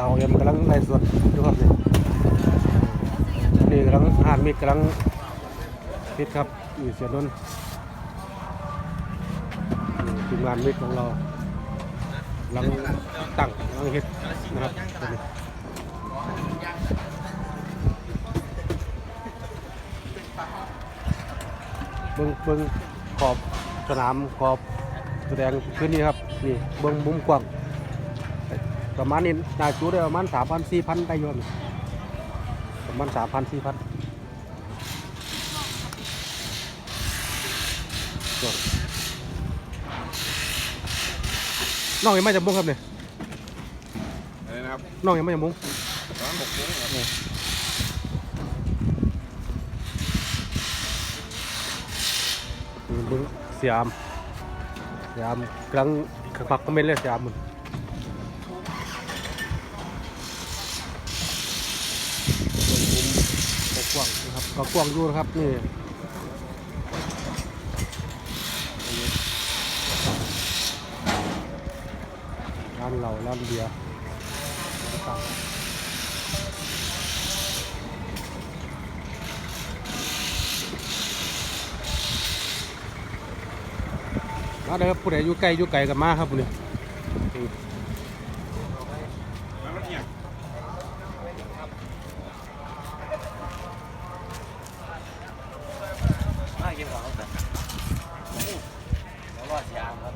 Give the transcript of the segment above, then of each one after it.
สาวเอ็มกำลังไล่สดอยู่ครับนี่นี่กำลังหานมีดกำลังพิดครับนี่เสียนนท์นี่ทีมงานมิดของเรากำลังตั้งกำลังเฮ็ดนะครับเบิ้งเบิ้งขอบสนามขอบแสดงพื้นนี้ครับนี่เบิ้งมุมกว้าง ประมาณนี้นาจูได้ประมาณสามพันสี่พันได้อยนประมาณสามพันสี่พันน้องยังไม่จะมุ้งครับเนี่ยอะไรนะครับน้องยังไม่จะมุ้งร้านหกโมงครับนี่เบึ้งเสียามเสียามกำลังขักคอมเมนต์เลยเสียามมัน ก็กว้างอยู่นะครับนี่ร้านเราร้านเบียร์ต่างมาเด้อผู้ใดอยู่ไกลอยู่ไกลกันมาครับผู้นี้ แล้วมันเนี่ย มาเก็บของครับแล้วก็ยามครับ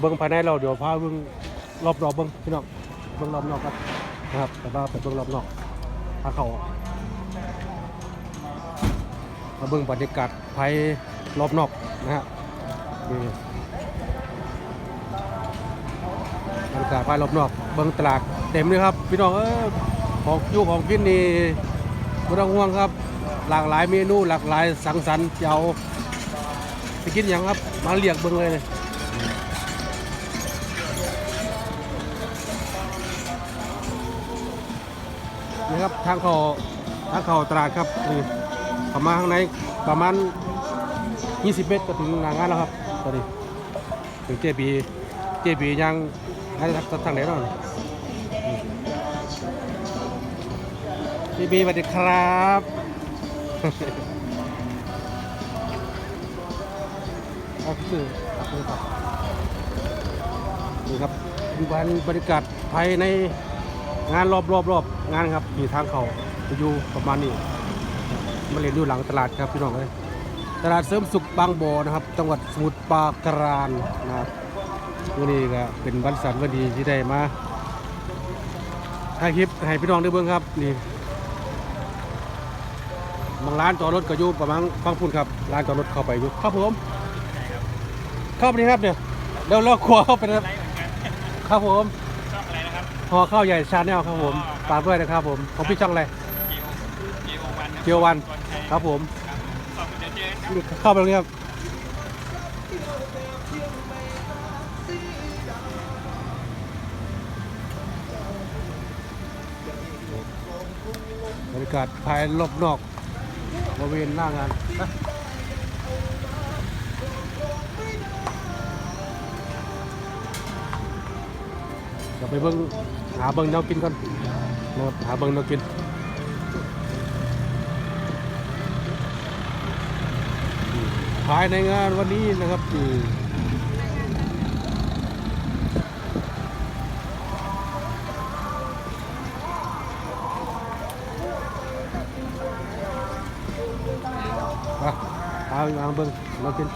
เบิ้งภายในเราเดี๋ยวพาเบิ้งรอบรอบๆเบิ้งพี่น้องเบิ้งรอบนอกกันนะครับแต่ว่าไปเบิ้งรอบนอกพาเขามาเบิ้งบรรยากาศภายรอบนอกนะฮะบรรยากาศภายรอบนอก เบิ้งตลาดเต็มเลยครับ พี่น้องเออของยูของกินนี่ไม่ต้องห่วงครับ หลากหลายเมนูหลากหลายสังสรรค์เจ้าไปกินหยังครับ มาเรียกเบิ้งเลย ครับ ทางเขาทางเขาตลาดครับนี่เข้ามาข้างในประมาณ 20 เมตรก็ถึงหน้างานแล้วครับตอนนี้ถึงเจบีเจบียังให้ทางไหนเนาะเจบีสวัสดีครับครับคือนี่ครับดูบรรบรรยากาศภายในงานรอบรอบรอบ งานครับมีทางเขาจะอยู่ประมาณนี้มาเรียนอยู่หลังตลาดครับพี่น้องเลยตลาดเสริมสุขบางบ่อนะครับ จังหวัดสมุทรปราการนะครับวันนี้ก็เป็นวันสันวันดีที่ได้มาถ่ายคลิปให้พี่น้องได้เบิ่งครับนี่บางร้านจอดรถก็อยู่ประมาณฟังพุ่นครับร้านจอดรถเข้าไปอยู่ครับผมเข้าไปนี่ครับเนี่ยเดี๋ยวเราครัวเข้าไปนะครับครับผม นะครับพอเข้าใหญ่ชาแนลครับผมฝากด้วยนะครับผมของพี่ช่องอะไรเกียววันครับผมขอบคุณเดี๋ยวอกันครับเข้าไปตรงนี้ครับบรรยากาศภายรอบนอกบริเวณหน้างาน ดี๋ยวไปเบิ้งหาเบิ้งแนวกินก่อนนะครับหาเบิ้งแนวกินภายในงานวันนี้นะครับคืออะเอาเอาเบิ้งเรากิน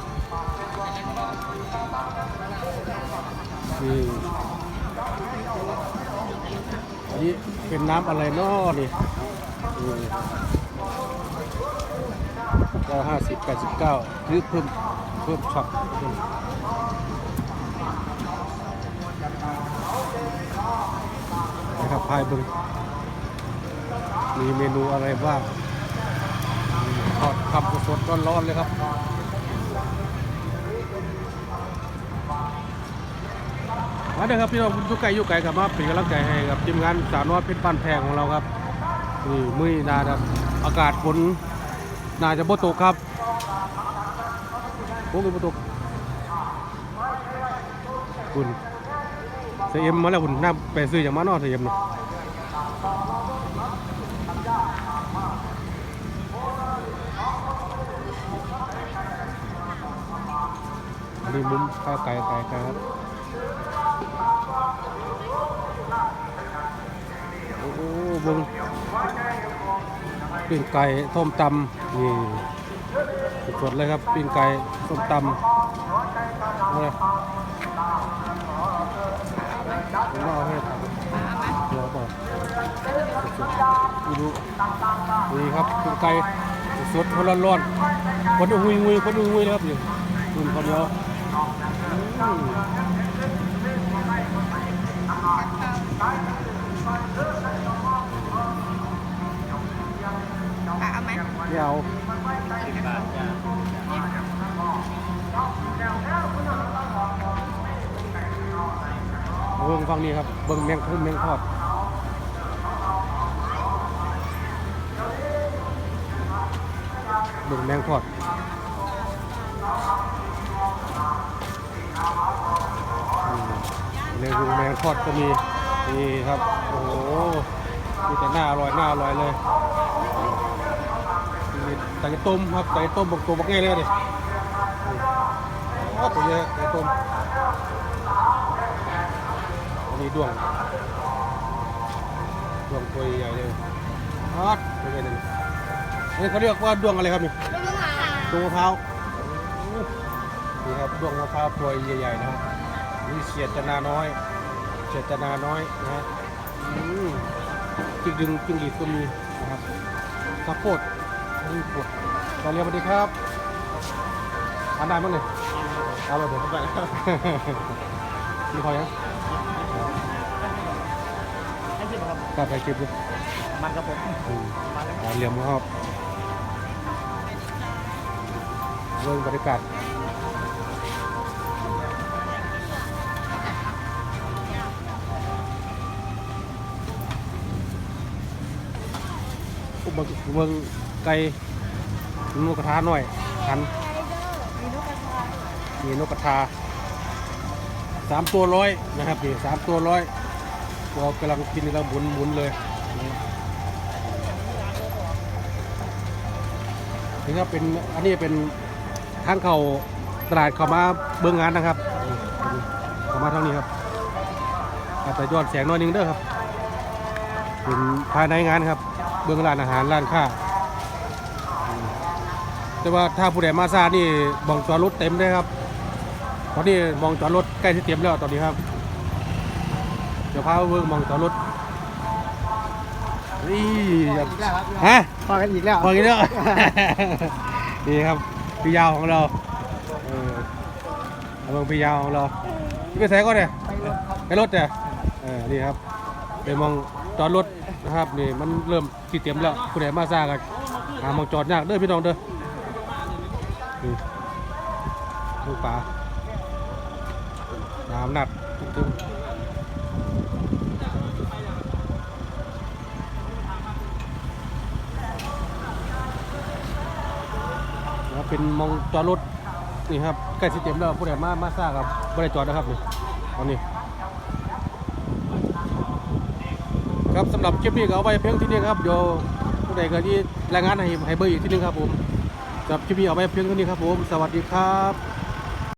นี่ นี้เป็นน้ำอะไรเนาะนี่นี่ก็ห้าสิบแปดสิบเก้าหรือเพิ่มเพิ่มช็อตนะครับพายบึงมีเมนูอะไรบ้างทอดคำสดร้อนๆเลยครับ มาเด้อครับพี่น้องคุกไก่ยุกไก่กับมาเป็นกำลังใจให้กับทีมงานสาวน้อยเพชรบ้านแพงของเราครับนี่มือนี้นาจะอากาศฝนน่าจะบ่ตกครับโอ้ยบ่ตกคุณเสียมมาแล้วคุณน่าไปซื้ออย่างมานอเสียมเนาะอันนี้มุมข้าวไก่ไก่ครับ โอ้โหเบิ่งปิ้งไก่ส้มตำนี่สดเลยครับปิ้งไก่ส้มตำเอาเลยผมว่าเอาให้รับเดี๋ยวก่อนสดๆนี่ดูนี่ครับปิ้งไก่สดๆร้อนๆคนอุ้ยอุ้ยคนอุ้ยอุ้ยเลยครับนี่อุ่นคนเดียวอืม เอาไหมไม่เอาสิบบาทจ้าเบิ่งฟังนี้ครับ เบิ่งแมงทุ่มแมงทอดเบิ่งแมงทอด เนื้อแมงทอดก็มีนี่ครับ โอ้โหมีแต่หน้าอร่อยหน้าอร่อยเลยมีไก่ต้มครับไก่ต้มบอกตัวบอกง่ายเลยดิโอ้ตัวเยอะไก่ต้มอันนี้ด้วงด้วงตัวใหญ่เลยฮอตตัวใหญ่เลยอันนี้เขาเรียกว่าด้วงอะไรครับนี่ด้วงมะพร้าวโอ้นี่ครับด้วงมะพร้าวตัวใหญ่ๆนะครับ นี่เสียดจนาน้อย เสียดจนาน้อยนะฮะอืมจิ้งดึงจิ้งหรีดก็มีนะครับข้าวโพดนี่ปวดตอนเรียนสวัสดีครับทานได้มั้งเนี่ยเอาเราเดี๋ยวเข้าไปมีพอยังให้สิบครับกลับไปเก็บดูมันครับผมอืมมันแล้วอ่าเหลี่ยมครับเรื่องบรรยากาศ เบิ่งเบิ่งไก่นกกระทาหน่อยหันมีลูกกระทะมีนกกระทาสามตัวร้อยนะครับนี่สามตัวร้อยเรากำลังกินแล้วหมุนหมุนเลยนี่ครับเป็นอันนี้เป็นทางเข้าตลาดเข้ามาเบื้องงานนะครับเข้ามาทางนี้ครับอาจจะยอนแสงน้อยนึงเด้อครับเป็นภายในงานครับ เบื้องร้านอาหารร้านค้าอืมแต่ว่าถ้าผู้ใดมาซานี่บองจอดรถเต็มเลยครับ ตอนนี้มองจอดรถใกล้ที่เตรียมแล้วตอนนี้ครับเดี๋ยวพาไปเบิ่งมองจอดรถนี่ครับฮะพอกันอีกแล้วพอกันแล้วนี่ครับพี่ยาวของเราเออเอาเบิ่งพี่ยาวของเราพี่ไปใส่ก็เนี่ยไปรถเนี่ยเออนี่ครับไปมองจอดรถ นะครับนี่มันเริ่มที่เตรียมแล้วผู้ใดมาซ่ากันหามองจอดยากเด้อพี่น้องเด้อนี่ลูกปลาน้ำหนักตึ้งนะเป็นมองจอดรถนี่ครับใกล้สิเต็มแล้วผู้ใดมามาซ่าครับไม่ได้จอดนะครับนี่ตอนนี้ ครับสำหรับคลิปนี้ก็เอาไว้เพียงที่นี้ครับเดี๋ยวผู้ใดก็ที่รายงานให้ให้เบอร์อีกที่นึงครับผมสำหรับคลิปนี้เอาไว้เพียงเท่านี้ครับผม สวัสดีครับ